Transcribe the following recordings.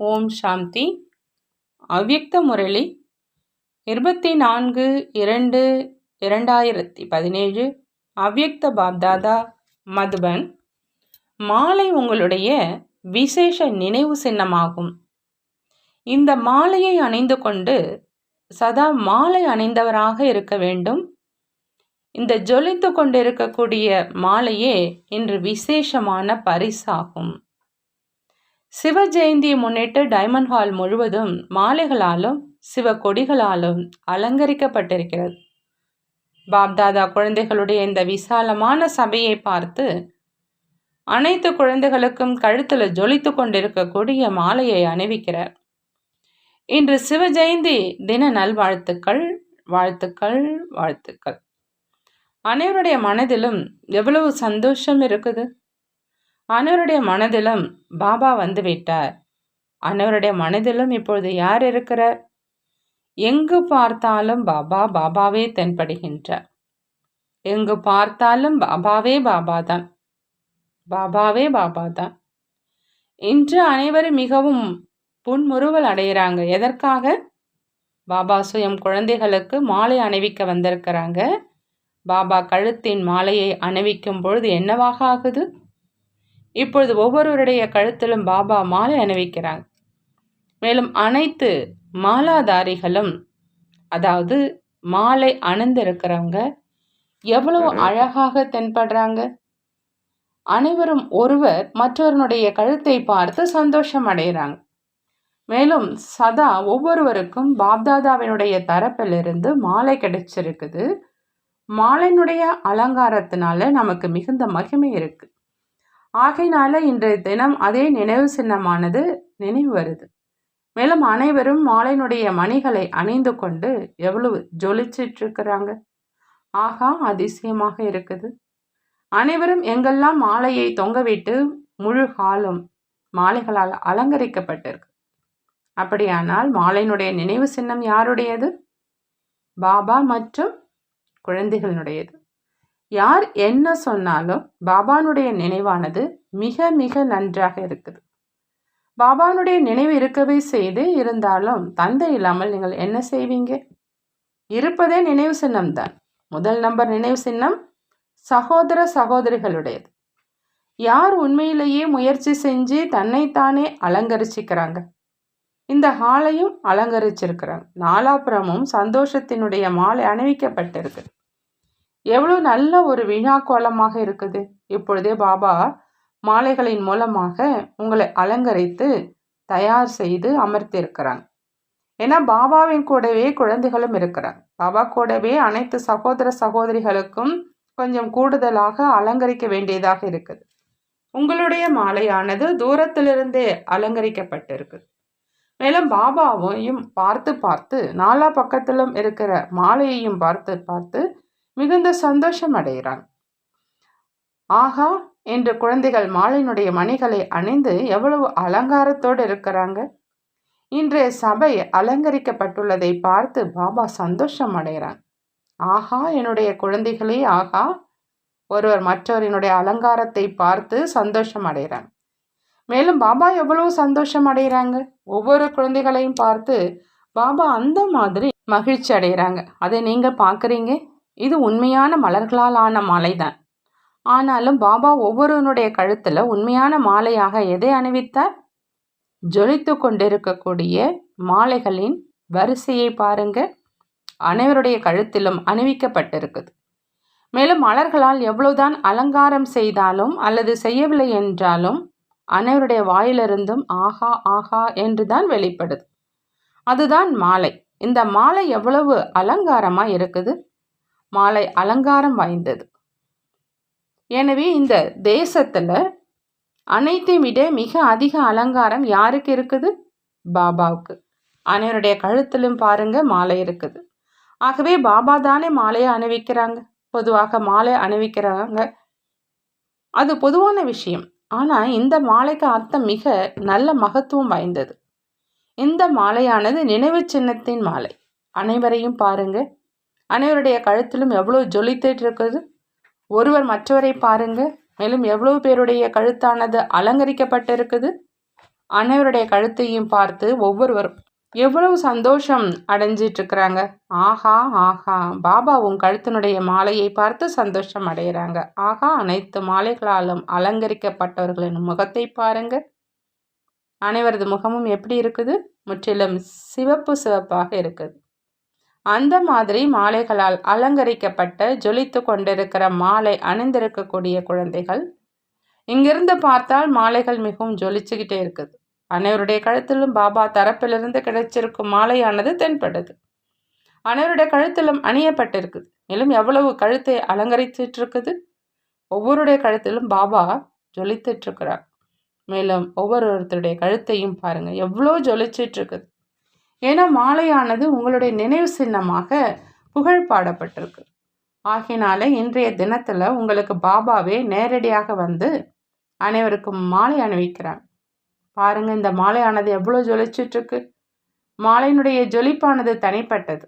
ஓம் சாந்தி. அவ்யக்த முரளி இருபத்தி நான்கு இரண்டு இரண்டாயிரத்தி பதினேழு. அவ்யக்த பாப்தாதா மதுபன். மாலை உங்களுடைய விசேஷ நினைவு சின்னமாகும். இந்த மாலையை அணிந்து கொண்டு சதா மாலை அணிந்தவராக இருக்க வேண்டும். இந்த ஜொலித்து கொண்டிருக்கக்கூடிய மாலையே இன்று விசேஷமான பரிசாகும். சிவ ஜெயந்தியை முன்னிட்டு டைமண்ட் ஹால் முழுவதும் மாலைகளாலும் சிவ கொடிகளாலும் அலங்கரிக்கப்பட்டிருக்கிறது. பாப்தாதா குழந்தைகளுடைய இந்த விசாலமான சபையை பார்த்து அனைத்து குழந்தைகளுக்கும் கழுத்தில் ஜொலித்து கொண்டிருக்கக்கூடிய மாலையை அணிவிக்கிறார். இன்று சிவ ஜெயந்தி தின நல்வாழ்த்துக்கள் வாழ்த்துக்கள் வாழ்த்துக்கள். அனைவருடைய மனதிலும் எவ்வளவு சந்தோஷம் இருக்குது? அனைவருடைய மனதிலும் பாபா வந்து விட்டார். அனைவருடைய மனதிலும் இப்பொழுது யார் இருக்கிறார்? எங்கு பார்த்தாலும் பாபா பாபாவே தென்படுகின்றார். எங்கு பார்த்தாலும் பாபாவே பாபா தான் பாபாவே பாபா தான் இன்று அனைவரும் மிகவும் புன்முறுவல் அடைகிறாங்க. எதற்காக? பாபா சுயம் குழந்தைகளுக்கு மாலை அணிவிக்க வந்திருக்கிறாங்க. பாபா கழுத்தின் மாலையை அணிவிக்கும் பொழுது என்னவாக ஆகுது? இப்பொழுது ஒவ்வொருவருடைய கழுத்திலும் பாபா மாலை அணிவிக்கிறாங்க மேலும் அனைத்து மாலாதாரிகளும் அதாவது மாலை அணிந்திருக்கிறவங்க எவ்வளவு அழகாக தென்படுறாங்க. அனைவரும் ஒருவர் மற்றவருடைய கழுத்தை பார்த்து சந்தோஷம் அடைகிறாங்க. மேலும் சதா ஒவ்வொருவருக்கும் பாப்தாதாவினுடைய தரப்பிலிருந்து மாலை கிடைச்சிருக்குது. மாலையினுடைய அலங்காரத்தினால நமக்கு மிகுந்த மகிமை இருக்குது ஆகையினால இன்றைய தினம் அதே நினைவு சின்னமானது நினைவு வருது. மேலும் அனைவரும் மாலையினுடைய மணிகளை அணிந்து கொண்டு எவ்வளவு ஜொலிச்சிட்டு இருக்கிறாங்க ஆகா அதிசயமாக இருக்குது. அனைவரும் எங்கெல்லாம் மாலையை தொங்கவிட்டு முழு காலம் மாலைகளால் அலங்கரிக்கப்பட்டிருக்கு. அப்படியானால் மாலையினுடைய நினைவு சின்னம் யாருடையது? பாபா மற்றும் குழந்தைகளினுடையது. யார் என்ன சொன்னாலும் பாபானுடைய நினைவானது மிக மிக நன்றாக இருக்குது. பாபானுடைய நினைவு இருக்கவே செய்து இருந்தாலும் தந்தை இல்லாமல் நீங்கள் என்ன செய்வீங்க? இருப்பதே நினைவு சின்னம் தான். முதல் நம்பர் நினைவு சின்னம் சகோதர சகோதரிகளுடையது. யார் உண்மையிலேயே முயற்சி செஞ்சு தன்னைத்தானே அலங்கரிச்சிக்கிறாங்க? இந்த ஹாலையும் அலங்கரிச்சிருக்கிறாங்க. நாலாபுரமும் சந்தோஷத்தினுடைய மாலை அணிவிக்கப்பட்டிருக்கு. எவ்வளோ நல்ல ஒரு விழா கோலமாக இருக்குது. இப்பொழுதே பாபா மாலைகளின் மூலமாக உங்களை அலங்கரித்து தயார் செய்து அமர்த்தியிருக்கிறாங்க ஏன்னா பாபாவின் கூடவே குழந்தைகளும் இருக்கிறாங்க பாபா கூடவே அனைத்து சகோதர சகோதரிகளுக்கும் கொஞ்சம் கூடுதலாக அலங்கரிக்க வேண்டியதாக இருக்குது. உங்களுடைய மாலையானது தூரத்திலிருந்தே அலங்கரிக்கப்பட்டிருக்குது. மேலும் பாபாவையும் பார்த்து பார்த்து நாலா பக்கத்திலும் இருக்கிற மாலையையும் பார்த்து பார்த்து மிகுந்த சந்தோஷம் அடைகிறான். ஆகா என்று குழந்தைகள் மாலினுடைய மணிகளை அணிந்து எவ்வளவு அலங்காரத்தோடு இருக்கிறாங்க? இன்றைய சபை அலங்கரிக்கப்பட்டுள்ளதை பார்த்து பாபா சந்தோஷம் அடைகிறாங்க ஆஹா என்னுடைய குழந்தைகளே ஆகா. ஒருவர் மற்றவரினுடைய அலங்காரத்தை பார்த்து சந்தோஷம் அடைகிறாங்க மேலும் பாபா எவ்வளவு சந்தோஷம் அடைகிறாங்க? ஒவ்வொரு குழந்தைகளையும் பார்த்து பாபா அந்த மாதிரி மகிழ்ச்சி அடைகிறாங்க. அதை நீங்கள் பார்க்குறீங்க? இது உண்மையான மலர்களால் ஆன மாலைதான் ஆனாலும் பாபா ஒவ்வொருவனுடைய கழுத்தில் உண்மையான மாலையாக எதை அணிவித்தார்? ஜொலித்து கொண்டிருக்கக்கூடிய மாலைகளின் வரிசையை பாருங்க. அனைவருடைய கழுத்திலும் அணிவிக்கப்பட்டிருக்குது. மேலும் மலர்களால் எவ்வளவுதான் அலங்காரம் செய்தாலும் அல்லது செய்யவில்லை என்றாலும் அனைவருடைய வாயிலிருந்தும் ஆஹா ஆஹா என்று தான் வெளிப்படுது. அதுதான் மாலை. இந்த மாலை எவ்வளவு அலங்காரமாக இருக்குது? மாலை அலங்காரம் வாய்ந்தது. எனவே இந்த தேசத்தில் அனைத்தையும் விட மிக அதிக அலங்காரம் யாருக்கு இருக்குது? பாபாவுக்கு. அனைவருடைய கழுத்திலும் பாருங்க மாலை இருக்குது. ஆகவே பாபா தானே மாலையை அணிவிக்கிறாங்க. பொதுவாக மாலை அணிவிக்கிறாங்க. அது பொதுவான விஷயம். ஆனால் இந்த மாலைக்கு அர்த்தம் மிக நல்ல மகத்துவம் வாய்ந்தது. இந்த மாலையானது நினைவு சின்னத்தின் மாலை. அனைவரையும் பாருங்கள் அனைவருடைய கழுத்திலும் எவ்வளோ ஜொலித்துட்டு இருக்குது ஒருவர் மற்றவரை பாருங்க. மேலும் எவ்வளவு பேருடைய கழுத்தானது அலங்கரிக்கப்பட்டிருக்குது அனைவருடைய கழுத்தையும் பார்த்து ஒவ்வொருவரும் எவ்வளவு சந்தோஷம் அடைஞ்சிட்டு இருக்கிறாங்க ஆஹா ஆஹா பாபா உன் கழுத்தினுடைய மாலையை பார்த்து சந்தோஷம் அடைகிறாங்க. ஆஹா அனைத்து மாலைகளாலும் அலங்கரிக்கப்பட்டவர்களின் முகத்தை பாருங்க. அனைவரது முகமும் எப்படி இருக்குது? முற்றிலும் சிவப்பு சிவப்பாக இருக்குது. அந்த மாதிரி மாலைகளால் அலங்கரிக்கப்பட்ட ஜொலித்து கொண்டிருக்கிற மாலை அணிந்திருக்கக்கூடிய குழந்தைகள் இங்கிருந்து பார்த்தால் மாலைகள் மிகவும் ஜொலிச்சுக்கிட்டே இருக்குது. அனைவருடைய கழுத்திலும் பாபா தரப்பிலிருந்து கிடைச்சிருக்கும் மாலையானது தென்படுது அனைவருடைய கழுத்திலும் அணியப்பட்டிருக்குது. மேலும் எவ்வளவு கழுத்தை அலங்கரித்துட்டு இருக்குது ஒவ்வொருடைய கழுத்திலும் பாபா ஜொலித்துட்டு இருக்கிறார் மேலும் ஒவ்வொருத்தருடைய கழுத்தையும் பாருங்க எவ்வளோ ஜொலிச்சிட்டு இருக்குது ஏன்னா மாலையானது உங்களுடைய நினைவு சின்னமாக புகழ் பாடப்பட்டிருக்கு. ஆகினால இன்றைய தினத்தில் உங்களுக்கு பாபாவே நேரடியாக வந்து அனைவருக்கும் மாலை அணிவிக்கிறார். பாருங்க இந்த மாலையானது எவ்வளோ ஜொலிச்சிட்ருக்கு. மாலையினுடைய ஜொலிப்பானது தனிப்பட்டது.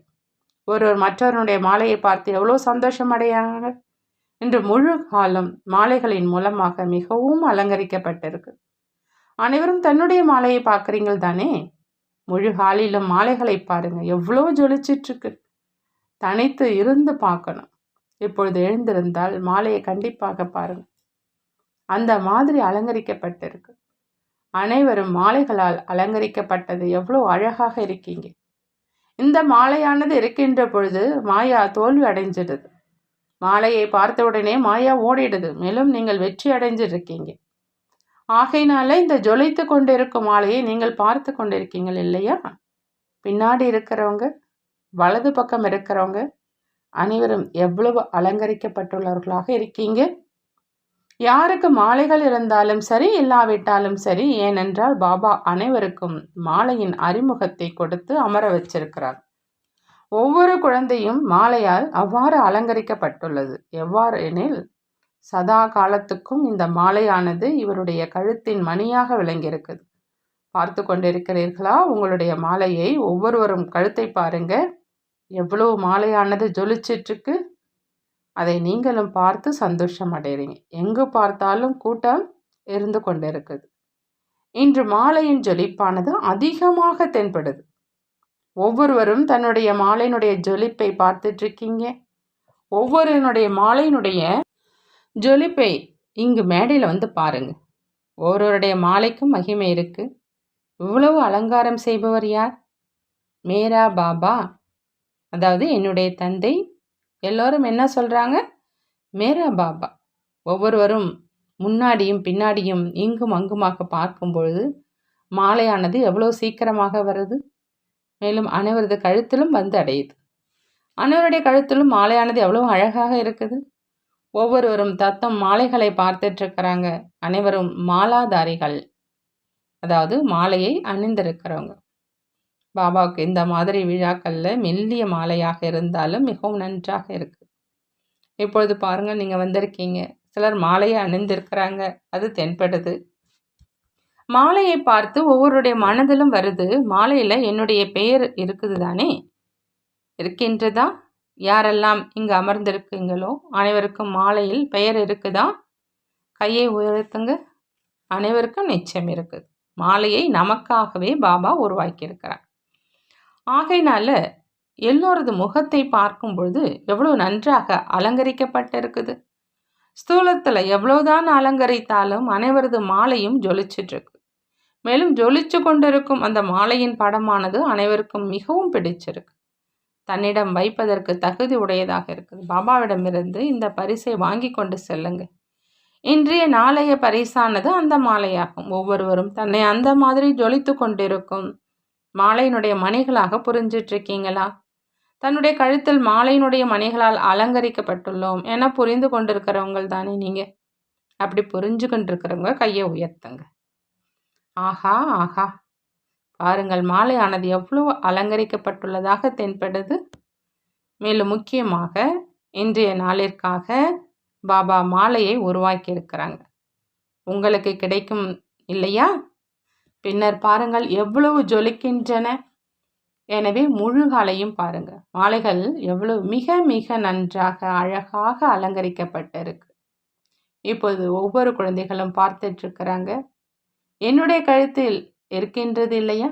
ஒருவர் மற்றவருடைய மாலையை பார்த்து எவ்வளோ சந்தோஷம் அடையாங்க இன்று முழு காலம் மாலைகளின் மூலமாக மிகவும் அலங்கரிக்கப்பட்டிருக்கு. அனைவரும் தன்னுடைய மாலையை பார்க்குறீங்கள் தானே முழுகாலிலும் மாலைகளை பாருங்க. எவ்வளோ ஜொலிச்சிட்ருக்கு. தனித்து இருந்து பார்க்கணும். இப்பொழுது எழுந்திருந்தால் மாலையை கண்டிப்பாக பாருங்க. அந்த மாதிரி அலங்கரிக்கப்பட்டிருக்கு. அனைவரும் மாலைகளால் அலங்கரிக்கப்பட்டது. எவ்வளோ அழகாக இருக்கீங்க. இந்த மாலையானது இருக்கின்ற பொழுது மாயா தோல்வி அடைஞ்சிடுது. மாலையை பார்த்தவுடனே மாயா ஓடிடுது. மேலும் நீங்கள் வெற்றி அடைஞ்சிருக்கீங்க ஆகையினால இந்த ஜொலித்து கொண்டிருக்கும் மாலையை நீங்கள் பார்த்து கொண்டிருக்கீங்கள் இல்லையா? பின்னாடி இருக்கிறவங்க வலது பக்கம் இருக்கிறவங்க அனைவரும் எவ்வளவு அலங்கரிக்கப்பட்டுள்ளவர்களாக இருக்கீங்க? யாருக்கு மாலைகள் இருந்தாலும் சரி இல்லாவிட்டாலும் சரி ஏனென்றால் பாபா அனைவருக்கும் மாலையின் அறிமுகத்தை கொடுத்து அமர வச்சிருக்கிறார். ஒவ்வொரு குழந்தையும் மாலையால் அவ்வாறு அலங்கரிக்கப்பட்டுள்ளது. எவ்வாறு எனில் சதா காலத்துக்கும் இந்த மாலையானது இவருடைய கழுத்தின் மணியாக விளங்கியிருக்குது. பார்த்து கொண்டிருக்கிறீர்களா? உங்களுடைய மாலையை ஒவ்வொருவரும் கழுத்தை பாருங்க. எவ்வளோ மாலையானது ஜொலிச்சிட்ருக்கு. அதை நீங்களும் பார்த்து சந்தோஷம் அடைகிறீங்க எங்கு பார்த்தாலும் கூட்டம் இருந்து கொண்டிருக்குது. இன்று மாலையின் ஜொலிப்பானது அதிகமாக தென்படுது. ஒவ்வொருவரும் தன்னுடைய மாலையினுடைய ஜொலிப்பை பார்த்துட்ருக்கீங்க. ஒவ்வொருனுடைய ஒவ்வொருவனுடைய மாலையினுடைய ஜொலிப்பை இங்கு மேடையில் வந்து பாருங்க. ஒவ்வொருடைய மாலைக்கும் மகிமை இருக்கு. இவ்வளவு அலங்காரம் செய்பவர் யார்? மேரா பாபா. அதாவது என்னுடைய தந்தை. எல்லோரும் என்ன சொல்கிறாங்க மேரா பாபா. ஒவ்வொருவரும் முன்னாடியும் பின்னாடியும் இங்கும் அங்குமாக பார்க்கும் பொழுது மாலையானது எவ்வளோ சீக்கிரமாக வருது? மேலும் அனைவரது கழுத்திலும் வந்து அடையுது. அனைவருடைய கழுத்திலும் மாலையானது எவ்வளோ அழகாக இருக்குது? ஒவ்வொருவரும் தத்தம் மாலைகளை பார்த்துட்ருக்கிறாங்க அனைவரும் மாலாதாரிகள். அதாவது மாலையை அணிந்திருக்கிறவங்க. பாபாவுக்கு இந்த மாதிரி விழாக்களில் மெல்லிய மாலையாக இருந்தாலும் மிகவும் நன்றாக இருக்குது இப்பொழுது பாருங்கள் நீங்கள் வந்திருக்கீங்க. சிலர் மாலையை அணிந்திருக்கிறாங்க. அது தென்படுது. மாலையை பார்த்து ஒவ்வொருடைய மனதிலும் வருது மாலையில் என்னுடைய பெயர் இருக்குது தானே இருக்கின்றதா? யாரெல்லாம் இங்கு அமர்ந்திருக்கீங்களோ அனைவருக்கும் மாலையில் பெயர் இருக்குதா? கையை உயர்த்துங்க. அனைவருக்கும் நிச்சயம் இருக்குது. மாலையை நமக்காகவே பாபா உருவாக்கியிருக்கிறார். ஆகையினால எல்லோரது முகத்தை பார்க்கும் பொழுது எவ்வளோ நன்றாக அலங்கரிக்கப்பட்டிருக்குது. ஸ்தூலத்தில் எவ்வளோதான் அலங்கரித்தாலும் அனைவரது மாலையும் ஜொலிச்சிட்ருக்கு. மேலும் ஜொலிச்சு கொண்டிருக்கும் அந்த மாலையின் படமானது அனைவருக்கும் மிகவும் பிடிச்சிருக்கு. தன்னிடம் வைப்பதற்கு தகுதி உடையதாக இருக்குது. பாபாவிடமிருந்து இந்த பரிசை வாங்கி கொண்டு செல்லுங்க இன்றைய நாளைய பரிசானது அந்த மாலையாகும். ஒவ்வொருவரும் தன்னை அந்த மாதிரி ஜொலித்து கொண்டிருக்கும் மாலையினுடைய மணிகளாக புரிஞ்சிட்ருக்கீங்களா தன்னுடைய கழுத்தில் மாலையினுடைய மணிகளால் அலங்கரிக்கப்பட்டுள்ளோம் என புரிந்து கொண்டிருக்கிறவங்கள் தானே நீங்கள் அப்படி புரிஞ்சு கொண்டிருக்கிறவங்க கையை உயர்த்துங்க. ஆஹா ஆஹா. பாருங்கள் மாலையானது எவ்வளவு அலங்கரிக்கப்பட்டுள்ளதாக தென்படுது. மேலும் முக்கியமாக இன்றைய நாளிற்காக பாபா மாலையை உருவாக்கியிருக்கிறாங்க. உங்களுக்கு கிடைக்கும் இல்லையா? பின்னர் பாருங்கள் எவ்வளவு ஜொலிக்கின்றன. எனவே முழுகாலையும் பாருங்க. மாலைகள் எவ்வளவு மிக மிக நன்றாக அழகாக அலங்கரிக்கப்பட்டிருக்கு. இப்போது ஒவ்வொரு குழந்தைகளும் பார்த்துட்ருக்கிறாங்க என்னுடைய கழுத்தில் இருக்கின்றது இல்லையா?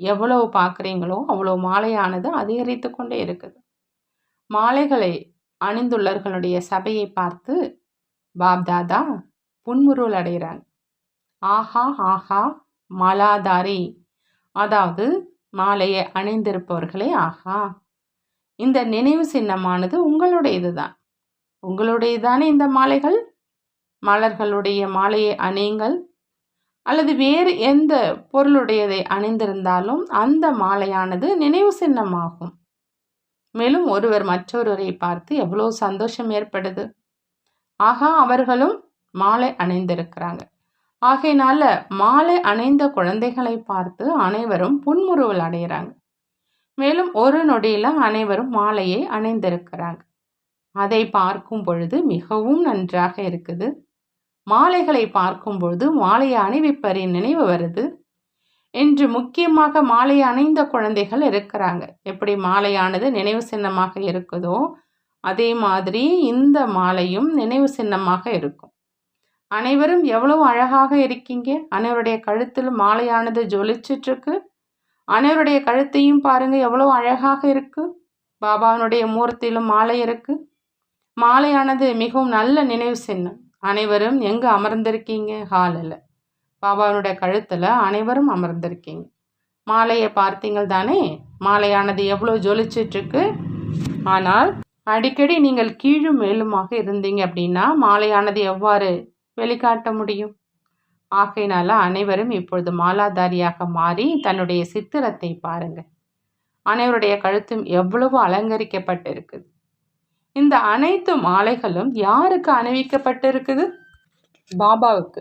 எவ்வளவு பார்க்குறீங்களோ அவ்வளோ மாலையானது அதிகரித்து கொண்டே இருக்குது. மாலைகளை அணிந்துள்ளவர்களுடைய சபையை பார்த்து பாப்தாதா புன்முருள் அடைகிறாங்க ஆஹா ஆஹா மாலாதாரி. அதாவது மாலையை அணிந்திருப்பவர்களே ஆஹா. இந்த நினைவு சின்னமானது உங்களுடையது தான் உங்களுடையதானே இந்த மாலைகள்? மலர்களுடைய மாலையை அணியுங்கள். அல்லது வேறு எந்த பொருளுடையதை அணிந்திருந்தாலும் அந்த மாலையானது நினைவு சின்னமாகும். மேலும் ஒருவர் மற்றொருவரை பார்த்து எவ்வளோ சந்தோஷம் ஏற்படுது. ஆகா அவர்களும் மாலை அணிந்திருக்கிறாங்க. ஆகையினால மாலை அணிந்த குழந்தைகளை பார்த்து அனைவரும் புன்முறுவல் அடைகிறாங்க. மேலும் ஒரு நொடியில் அனைவரும் மாலையை அணிந்திருக்கிறாங்க. அதை பார்க்கும் பொழுது மிகவும் நன்றாக இருக்குது. மாலைகளை பார்க்கும்பொழுது மாலையை அணிவிப்பரின் நினைவு வருது. இன்று முக்கியமாக மாலை அணிந்த குழந்தைகள் இருக்கிறாங்க. எப்படி மாலையானது நினைவு சின்னமாக இருக்குதோ அதே மாதிரி இந்த மாலையும் நினைவு சின்னமாக இருக்கும். அனைவரும் எவ்வளவு அழகாக இருக்கீங்க? அனைவருடைய கழுத்தில் மாலையானது ஜொலிச்சிட்ருக்கு. அனைவருடைய கழுத்தையும் பாருங்க எவ்வளவு அழகாக இருக்கு. பாபாவினுடைய மூர்த்தியிலும் மாலை இருக்கு. மாலையானது மிகவும் நல்ல நினைவு சின்னம். அனைவரும் எங்கே அமர்ந்திருக்கீங்க? ஹாலில் பாபாவினுடைய கழுத்தில் அனைவரும் அமர்ந்திருக்கீங்க. மாலையை பார்த்தீங்கள் தானே? மாலையானது எவ்வளோ ஜொலிச்சிட்ருக்கு. ஆனால் அடிக்கடி நீங்கள் கீழும் மேலுமாக இருந்தீங்க அப்படின்னா மாலையானது எவ்வாறு வெளிக்காட்ட முடியும்? ஆகையினால அனைவரும் இப்பொழுது மாலாதாரியாக மாறி தன்னுடைய சித்திரத்தை பாருங்கள். அனைவருடைய கழுத்தும் எவ்வளவு அலங்கரிக்கப்பட்டிருக்குது. இந்த அனைத்து மாலைகளும் யாருக்கு அணிவிக்கப்பட்டிருக்குது? பாபாவுக்கு.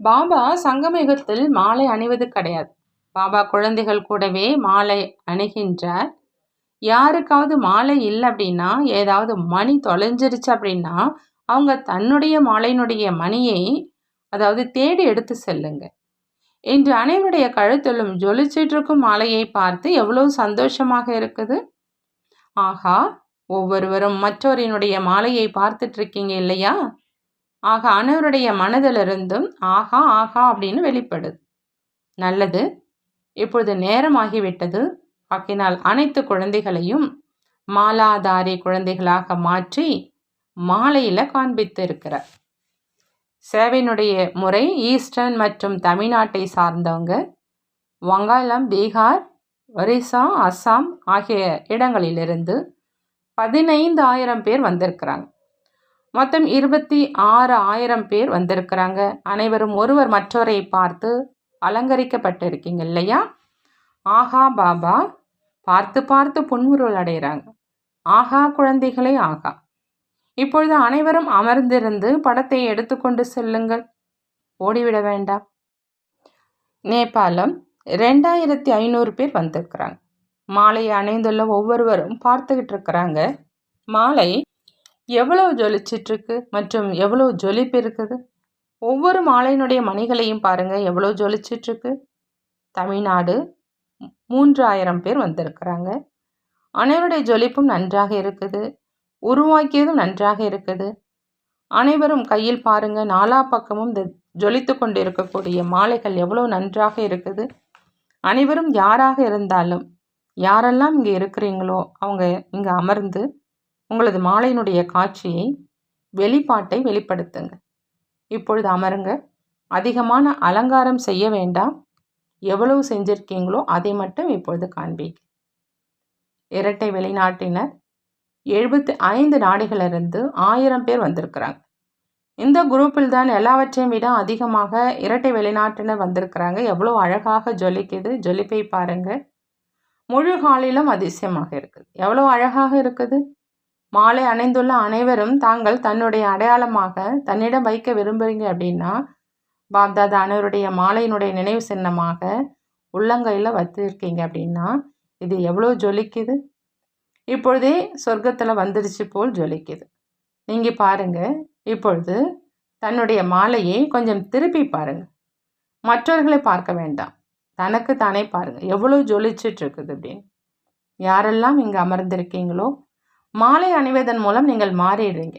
பாபா சங்கமயுகத்தில் மாலை அணிவது கிடையாது. பாபா குழந்தைகள் கூடவே மாலை அணுகின்றார். யாருக்காவது மாலை இல்லை அப்படின்னா ஏதாவது மணி தொலைஞ்சிருச்சு அப்படின்னா அவங்க தன்னுடைய மாலையினுடைய மணியை அதாவது தேடி எடுத்து செல்லுங்க. இன்று அனைவருடைய கழுத்திலும் ஜொலிச்சிட்டு இருக்கும் மாலையை பார்த்து எவ்வளவு சந்தோஷமாக இருக்குது? ஆகா ஒவ்வொருவரும் மற்றவரினுடைய மாலையை பார்த்துட்டு இருக்கீங்க இல்லையா? ஆக அனைவருடைய மனதிலிருந்தும் ஆஹா ஆஹா அப்படின்னு வெளிப்படுது. நல்லது. இப்பொழுது நேரமாகிவிட்டது. ஆக்கினால் அனைத்து குழந்தைகளையும் மாலாதாரி குழந்தைகளாக மாற்றி மாலையில் காண்பித்து இருக்கிறார் சேவையினுடைய முறை ஈஸ்டர்ன் மற்றும் தமிழ்நாட்டை சார்ந்தவங்க வங்காளம் பீகார் ஒரிசா அஸ்ஸாம் ஆகிய இடங்களிலிருந்து பதினைந்து ஆயிரம் பேர் வந்திருக்கிறாங்க. மொத்தம் இருபத்தி ஆறு ஆயிரம் பேர் வந்திருக்கிறாங்க. அனைவரும் ஒருவர் மற்றவரை பார்த்து அலங்கரிக்கப்பட்டிருக்கீங்க இல்லையா? ஆஹா பாபா பார்த்து பார்த்து புன்முருள் அடைகிறாங்க. ஆஹா குழந்தைகளே ஆகா இப்பொழுது அனைவரும் அமர்ந்திருந்து படத்தை எடுத்துக்கொண்டு செல்லுங்கள். ஓடிவிட வேண்டாம். நேபாளம் ரெண்டாயிரத்தி ஐநூறு பேர் வந்திருக்கிறாங்க. மாலையை அணைந்துள்ள ஒவ்வொருவரும் பார்த்துக்கிட்டு இருக்கிறாங்க மாலை எவ்வளவு ஜொலிச்சிட்ருக்கு மற்றும் எவ்வளோ ஜொலிப்பு இருக்குது ஒவ்வொரு மாலையினுடைய மணிகளையும் பாருங்கள் எவ்வளோ ஜொலிச்சிட்ருக்கு. தமிழ்நாடு மூன்றாயிரம் பேர் வந்திருக்கிறாங்க. அனைவருடைய ஜொலிப்பும் நன்றாக இருக்குது. உருவாக்கியதும் நன்றாக இருக்குது. அனைவரும் கையில் பாருங்கள் நாலா பக்கமும் இந்த ஜொலித்து கொண்டு இருக்கக்கூடிய மாலைகள் எவ்வளோ நன்றாக இருக்குது. அனைவரும் யாராக இருந்தாலும் யாரெல்லாம் இங்கே இருக்கிறீங்களோ அவங்க இங்கே அமர்ந்து உங்களது மாலையினுடைய காட்சியை வெளிப்பாட்டை வெளிப்படுத்துங்க. இப்பொழுது அமருங்க. அதிகமான அலங்காரம் செய்ய வேண்டாம். எவ்வளவு செஞ்சுருக்கீங்களோ அதை மட்டும் இப்பொழுது காண்பீங்க. இரட்டை வெளிநாட்டினர் எழுபத்தி ஐந்து நாடுகளிலிருந்து ஆயிரம் பேர் வந்திருக்கிறாங்க. இந்த குரூப்பில் தான் எல்லாவற்றையும் விட அதிகமாக இரட்டை வெளிநாட்டினர் வந்திருக்கிறாங்க. எவ்வளோ அழகாக ஜொலிக்குது. ஜொலிப்பை பாருங்கள் முழு காலிலும் அதிசயமாக இருக்குது. எவ்வளோ அழகாக இருக்குது? மாலை அணைந்துள்ள அனைவரும் தாங்கள் தன்னுடைய அடையாளமாக தன்னிடம் வைக்க விரும்புகிறீங்க அப்படின்னா பாப்தாதா அனைவருடைய மாலையினுடைய நினைவு சின்னமாக உள்ளங்கையில் வச்சிருக்கீங்க அப்படின்னா இது எவ்வளோ ஜொலிக்குது? இப்பொழுதே சொர்க்கத்தில் வந்துடுச்சு போல் ஜொலிக்குது. நீங்கள் பாருங்கள் இப்பொழுது தன்னுடைய மாலையை கொஞ்சம் திருப்பி பாருங்கள் மற்றவர்களை பார்க்க வேண்டாம். தனக்கு தானே பாருங்கள் எவ்வளோ ஜொலிச்சிட்டு இருக்குது அப்படின்னு. யாரெல்லாம் இங்கே அமர்ந்திருக்கீங்களோ மாலை அணிவதன் மூலம் நீங்கள் மாறிடுறீங்க.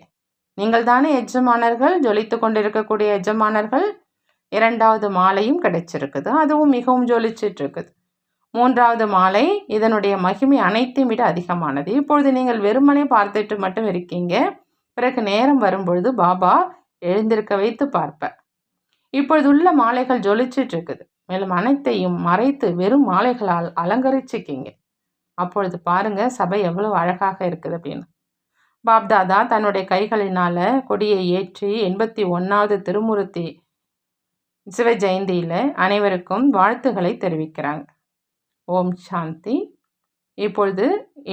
நீங்கள் தானே எஜமானர்கள் ஜொலித்து கொண்டிருக்கக்கூடிய எஜமானர்கள். இரண்டாவது மாலையும் கிடைச்சிருக்குது. அதுவும் மிகவும் ஜொலிச்சிட்டு இருக்குது மூன்றாவது மாலை இதனுடைய மகிமை அனைத்தையும் விட அதிகமானது. இப்பொழுது நீங்கள் வெறுமனே பார்த்துட்டு மட்டும் இருக்கீங்க. பிறகு நேரம் வரும்பொழுது பாபா எழுந்திருக்க வைத்து பார்ப்ப இப்பொழுது உள்ள மாலைகள் ஜொலிச்சிட்டு இருக்குது மேலும் அனைத்தையும் மறைத்து வெறும் மாலைகளால் அலங்கரிச்சுக்கிங்க அப்பொழுது பாருங்க சபை எவ்வளவு அழகாக இருக்குது அப்படின்னு. பாப்தாதா தன்னுடைய கைகளினால கொடியை ஏற்றி எண்பத்தி ஒன்றாவது திருமூர்த்தி சிவ ஜெயந்தியில் அனைவருக்கும் வாழ்த்துக்களை தெரிவிக்கிறாங்க. ஓம் சாந்தி. இப்பொழுது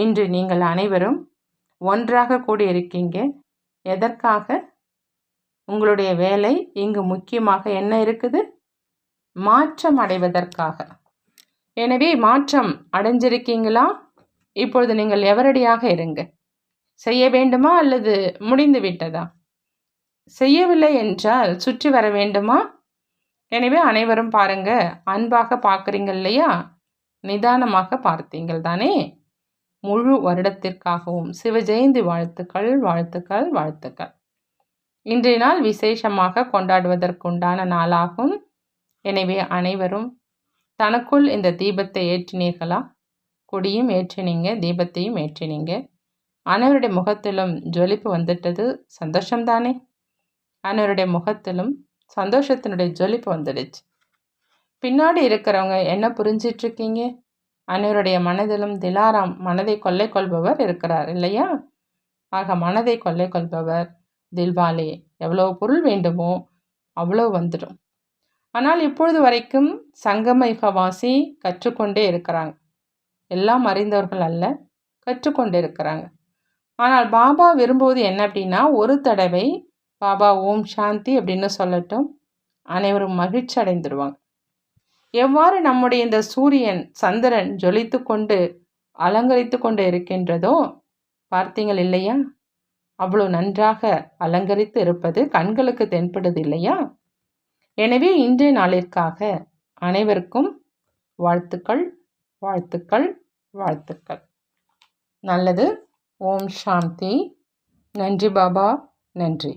இன்று நீங்கள் அனைவரும் ஒன்றாக கூடியிருக்கீங்க. எதற்காக? உங்களுடைய வேலை இங்கு முக்கியமாக என்ன இருக்குது? மாற்றம் அடைவதற்காக. எனவே மாற்றம் அடைஞ்சிருக்கீங்களா? இப்பொழுது நீங்கள் எவரடியாக இருங்க. செய்ய வேண்டுமா அல்லது முடிந்து விட்டதா? செய்யவில்லை என்றால் சுற்றி வர வேண்டுமா? எனவே அனைவரும் பாருங்க அன்பாக பார்க்குறீங்க இல்லையா? நிதானமாக பார்த்தீங்கள் தானே? முழு வருடத்திற்காகவும் சிவ ஜெயந்தி வாழ்த்துக்கள் வாழ்த்துக்கள் வாழ்த்துக்கள். இன்றைய நாள் விசேஷமாக கொண்டாடுவதற்குண்டான நாளாகும். எனவே அனைவரும் தனக்குள் இந்த தீபத்தை ஏற்றினீர்களா? கொடியும் ஏற்றினீங்க தீபத்தையும் ஏற்றினீங்க. அனைவருடைய முகத்திலும் ஜொலிப்பு வந்துட்டது சந்தோஷம்தானே? அனைவருடைய முகத்திலும் சந்தோஷத்தினுடைய ஜொலிப்பு வந்துடுச்சு. பின்னாடி இருக்கிறவங்க என்ன புரிஞ்சிட்ருக்கீங்க? அனைவருடைய மனதிலும் திலாராம் மனதை கொள்ளை கொள்பவர் இருக்கிறார் இல்லையா? ஆக மனதை கொள்ளை கொள்பவர் தில்வாலே. எவ்வளோ பொருள் வேண்டுமோ அவ்வளோ வந்துடும். ஆனால் இப்பொழுது வரைக்கும் சங்கம யுகவாசி கற்றுக்கொண்டே இருக்கிறாங்க. எல்லாம் அறிந்தவர்கள் அல்ல கற்றுக்கொண்டே இருக்கிறாங்க. ஆனால் பாபா விரும்புவது என்ன அப்படின்னா ஒரு தடவை பாபா ஓம் சாந்தி அப்படின்னு சொல்லட்டும் அனைவரும் மகிழ்ச்சி அடைந்துடுவாங்க எவ்வாறு நம்முடைய இந்த சூரியன் சந்திரன் ஜொலித்து கொண்டு அலங்கரித்து கொண்டு இருக்கின்றதோ பார்த்தீங்கள் இல்லையா? அவ்வளோ நன்றாக அலங்கரித்து இருப்பது கண்களுக்கு தென்படுது இல்லையா? எனவே இன்றைய நாளிற்காக அனைவருக்கும் வாழ்த்துக்கள் வாழ்த்துக்கள் வாழ்த்துக்கள். நல்லது. ஓம் சாந்தி. நன்றி பாபா. நன்றி.